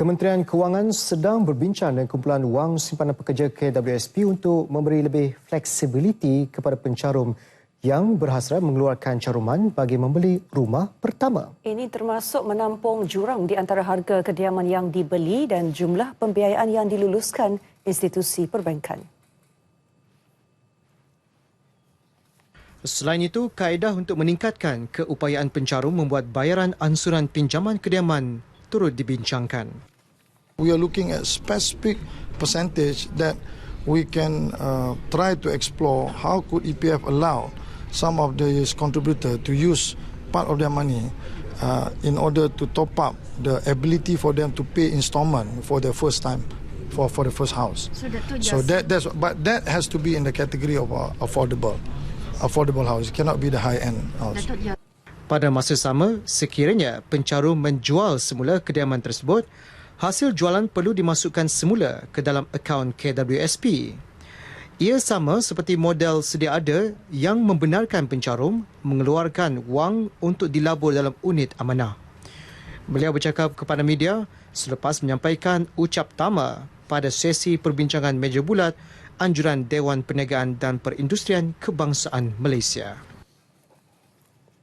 Kementerian Kewangan sedang berbincang dengan kumpulan wang simpanan pekerja KWSP untuk memberi lebih fleksibiliti kepada pencarum yang berhasrat mengeluarkan caruman bagi membeli rumah pertama. Ini termasuk menampung jurang di antara harga kediaman yang dibeli dan jumlah pembiayaan yang diluluskan institusi perbankan. Selain itu, kaedah untuk meningkatkan keupayaan pencarum membuat bayaran ansuran pinjaman kediaman turut dibincangkan. We are looking at specific percentage that we can uh, try to explore how could EPF allow some of these contributor to use part of their money uh, in order to top up the ability for them to pay installment for their first time for for the first house. So, that so that that's but that has to be in the category of uh, affordable affordable house. It cannot be the high end house. Pada masa sama, sekiranya pencarum menjual semula kediaman tersebut, hasil jualan perlu dimasukkan semula ke dalam akaun KWSP. Ia sama seperti model sedia ada yang membenarkan pencarum mengeluarkan wang untuk dilabur dalam unit amanah. Beliau bercakap kepada media selepas menyampaikan ucap tama pada sesi perbincangan meja bulat anjuran Dewan Perniagaan dan Perindustrian Kebangsaan Malaysia.